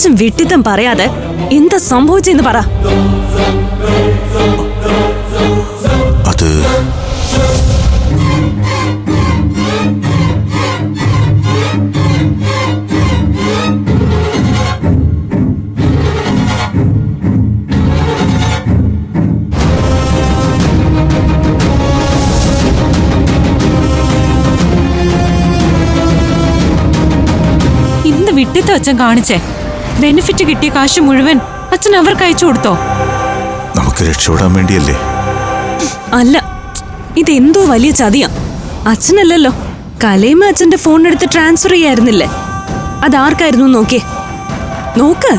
അച്ഛൻ വിട്ടിത്തം പറയാതെ എന്താ സംഭവിച്ചെന്ന് പറ. അത് വിട്ടിത്ത വച്ചൻ കാണിച്ചേ. ബെനിഫിറ്റ് കിട്ടിയ കാശ് മുഴുവൻ അച്ഛൻ അവർക്ക് അയച്ചു കൊടുത്തോ? നമുക്ക് രക്ഷപ്പെടാൻ വേണ്ടിയല്ലേ? അല്ല ഇതെന്തോ വലിയ ചതിയാ. അച്ഛനല്ലല്ലോ. കലയും അച്ഛന്റെ ഫോൺ എടുത്ത് ട്രാൻസ്ഫർ ചെയ്യായിരുന്നില്ലേ? അതാർക്കായിരുന്നു നോക്കിയേ? നോക്ക്.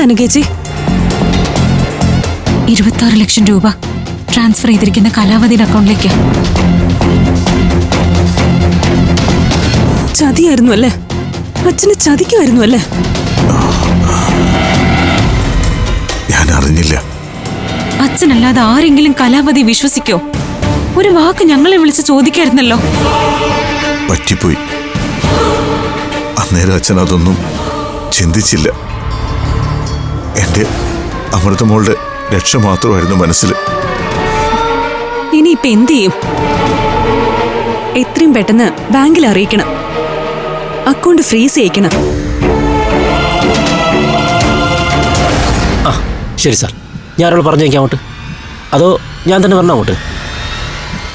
എന്താ അനുകേച്ചി ഇരുപത്തി ആറ് ലക്ഷം രൂപ ട്രാൻസ്ഫർ ചെയ്തിരിക്കുന്ന കലാവതിയുടെ അക്കൗണ്ടിലേക്ക്. ചതിയായിരുന്നു അല്ലേ? അച്ഛനെ ചതിക്കുമായിരുന്നു അല്ലേ? ഞാൻ അറിഞ്ഞില്ല അച്ഛനല്ലാതെ ആരെങ്കിലും കലാവതി വിശ്വസിക്കോ? ഒരു വാക്ക് ഞങ്ങളെ വിളിച്ച് ചോദിക്കായിരുന്നല്ലോ. പറ്റിപ്പോയി. അന്നേരം അച്ഛൻ അതൊന്നും ചിന്തിച്ചില്ല. എന്റെ അമൃതമോളുടെ രക്ഷ മാത്രമായിരുന്നു മനസ്സിൽ. ഇനിയിപ്പൊ എന്ത് ചെയ്യും? എത്രയും പെട്ടെന്ന് ബാങ്കിൽ അറിയിക്കണം. അക്കൗണ്ട് ഫ്രീസ് ചെയ്യിക്കണം. ആ ശരി സാർ. ഞാനോട് പറഞ്ഞേക്കാം അങ്ങോട്ട്. അതോ ഞാൻ തന്നെ പറഞ്ഞ അങ്ങോട്ട്?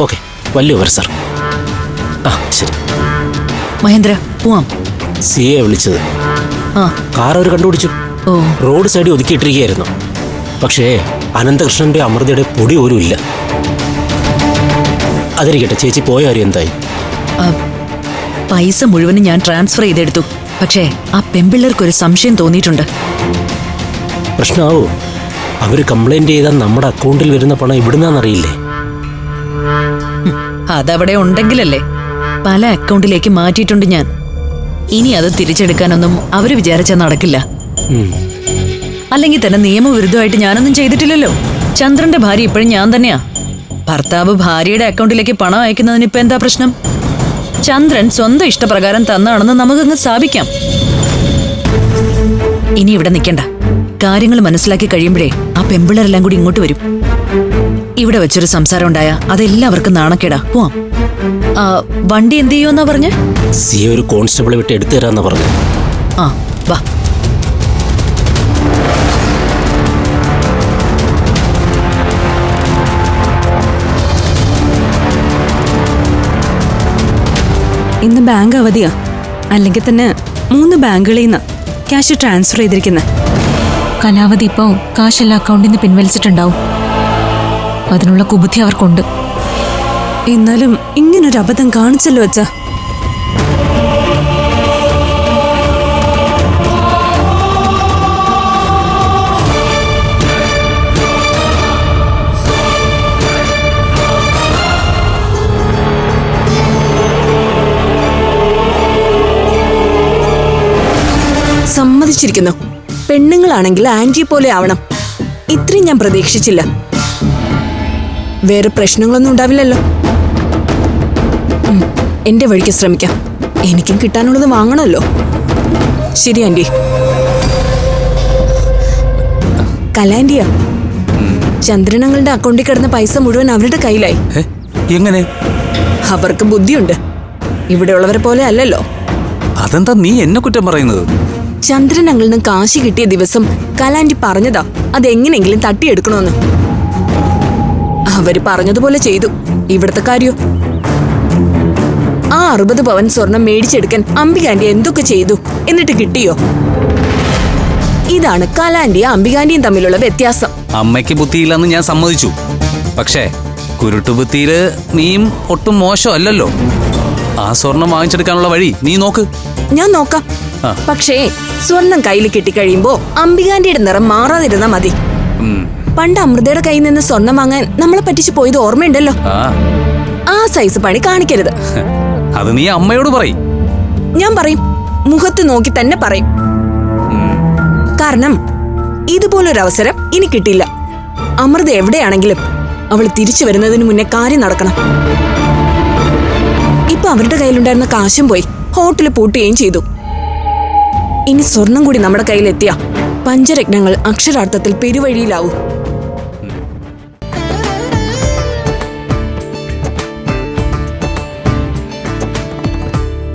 ഓക്കെ വലിയ വരും സാർ. ആ ശരി. മഹേന്ദ്ര പോവാം. സി എ വിളിച്ചത്. ആ. കാർ അവർ കണ്ടുപിടിച്ചു. റോഡ് സൈഡിൽ ഒതുക്കിയിട്ടിരിക്കുകയായിരുന്നു. പക്ഷേ അനന്തകൃഷ്ണന്റെ അമൃതയുടെ പൊടി പോലും ഇല്ല. അതിരിക്കട്ടെ ചേച്ചി പോയ കാര്യം എന്തായി? പൈസ മുഴുവനും ഞാൻ ട്രാൻസ്ഫർ ചെയ്തെടുത്തു. പക്ഷേ ആ പെമ്പിള്ളേർക്കൊരു സംശയം തോന്നിയിട്ടുണ്ട്. പ്രശ്നമാവോ അവർ കംപ്ലൈന്റ് ചെയ്താൽ നമ്മുടെ അക്കൗണ്ടിൽ വരുന്ന പണം ഇവിടുന്നറിയില്ലേ അതവിടെ ഉണ്ടെങ്കിലല്ലേ? പല അക്കൗണ്ടിലേക്ക് മാറ്റിയിട്ടുണ്ട് ഞാൻ. ഇനി അത് തിരിച്ചെടുക്കാനൊന്നും അവർ വിചാരിച്ചാൽ നടക്കില്ല. അല്ലെങ്കിൽ തന്നെ നിയമവിരുദ്ധമായിട്ട് ഞാനൊന്നും ചെയ്തിട്ടില്ലല്ലോ. ചന്ദ്രന്റെ ഭാര്യ ഇപ്പോഴും ഞാൻ തന്നെയാ. ഭർത്താവ് ഭാര്യയുടെ അക്കൗണ്ടിലേക്ക് പണം അയക്കുന്നതിന് ഇപ്പൊ എന്താ പ്രശ്നം? ചന്ദ്രൻ സ്വന്തം ഇഷ്ടപ്രകാരം തന്നാണെന്ന് നമുക്കങ്ങ് സ്ഥാപിക്കാം. ഇനി ഇവിടെ നിൽക്കണ്ട. കാര്യങ്ങൾ മനസ്സിലാക്കി കഴിയുമ്പോഴേ ആ പെമ്പിളരെല്ലാം കൂടി ഇങ്ങോട്ട് വരും. ഇവിടെ വെച്ചൊരു സംസാരം ഉണ്ടായ അതെല്ലാവർക്കും നാണക്കേടാ. പോവാം. വണ്ടി എന്ത് ചെയ്യുമെന്നാ പറഞ്ഞേ? സി ഒരു കോൺസ്റ്റബിളെ വിട്ട് എടുത്തു തരാന്നാ പറഞ്ഞു. ആ വാ. ഇന്ന് ബാങ്ക് അവധിയാ. അല്ലെങ്കിൽ തന്നെ മൂന്ന് ബാങ്കുകളിൽ നിന്ന് ക്യാഷ് ട്രാൻസ്ഫർ ചെയ്തിരിക്കുന്നത് കലാവധി ഇപ്പോ കാശെല്ലാം അക്കൗണ്ടിൽ നിന്ന് പിൻവലിച്ചിട്ടുണ്ടാവും. അതിനുള്ള കുബുദ്ധി അവർക്കുണ്ട്. എന്നാലും ഇങ്ങനൊരു അബദ്ധം കാണിച്ചല്ലോ അച്ഛാ. സമ്മതിച്ചിരിക്കുന്നു. പെണ്ണുങ്ങളാണെങ്കിൽ ആന്റി പോലെ ആവണം. ഇത്രയും ഞാൻ പ്രതീക്ഷിച്ചില്ല. വേറെ പ്രശ്നങ്ങളൊന്നും ഉണ്ടാവില്ലല്ലോ. എന്റെ വഴിക്ക് ശ്രമിക്കാം. എനിക്കും കിട്ടാനുള്ളത് വാങ്ങണമല്ലോ. ശരി ആന്റി കലാന്റിയാ ചന്ദ്രനങ്ങളുടെ അക്കൗണ്ടിൽ കിടന്ന പൈസ മുഴുവൻ അവരുടെ കയ്യിലായി? എങ്ങനെ? അവർക്ക് ബുദ്ധിയുണ്ട്. ഇവിടെയുള്ളവരെ പോലെ അല്ലല്ലോ. അതെന്താ നീ എന്നെ കുറ്റം പറയുന്നത്? ചന്ദ്രനങ്ങളിൽ നിന്ന് കാശി കിട്ടിയ ദിവസം കലാൻഡി പറഞ്ഞതാ അതെങ്ങനെങ്കിലും തട്ടിയെടുക്കണമെന്ന് അവർ പറഞ്ഞതുപോലെ ചെയ്തു. ഇവിടുത്തെ കാര്യോ? ആ അറുപത് പവൻ സ്വർണം മേടിച്ചെടുക്കാൻ അംബികാന്റി എന്തൊക്കെ ചെയ്തു? എന്നിട്ട് കിട്ടിയോ? ഇതാണ് കലാന്റിയും അംബികാന്റിയും തമ്മിലുള്ള വ്യത്യാസം. അമ്മയ്ക്ക് ബുദ്ധിയില്ലെന്ന് ഞാൻ സമ്മതിച്ചു. പക്ഷേ കുരുട്ടു കുരുട്ടുബുദ്ധിയിൽ നീയും ഒട്ടും മോശമല്ലല്ലോ. ആ സ്വർണം വാങ്ങിച്ചെടുക്കാനുള്ള വഴി നീ നോക്ക്. ഞാൻ നോക്കാം. പക്ഷേ സ്വർണം കയ്യിൽ കിട്ടിക്കഴിയുമ്പോ അംബികാന്റെ നിറം മാറാതിരുന്നാ മതി. പണ്ട് അമൃതയുടെ കയ്യിൽ നിന്ന് സ്വർണം വാങ്ങാൻ നമ്മളെ പറ്റിച്ച് പോയത് ഓർമ്മയുണ്ടല്ലോ. ആ. ആ സൈസ് പണി കാണിക്കരുത്. അത് നീ അമ്മയോട് പറയും. ഞാൻ പറയും. മുഖത്ത് നോക്കി തന്നെ പറയും. കാരണം ഇതുപോലൊരു അവസരം ഇനി കിട്ടില്ല. അമൃത എവിടെയാണെങ്കിലും അവൾ തിരിച്ചു വരുന്നതിന് മുന്നേ കാര്യം നടക്കണം. ഇപ്പൊ അവരുടെ കയ്യിലുണ്ടായിരുന്ന കാശും പോയി. ഹോട്ടൽ പൂട്ടുകയും ചെയ്തു. ഇനി സ്വർണം കൂടി നമ്മുടെ കയ്യിലെത്തിയ. പഞ്ചരത്നങ്ങൾ അക്ഷരാർത്ഥത്തിൽ പെരുവഴിയിലാവും.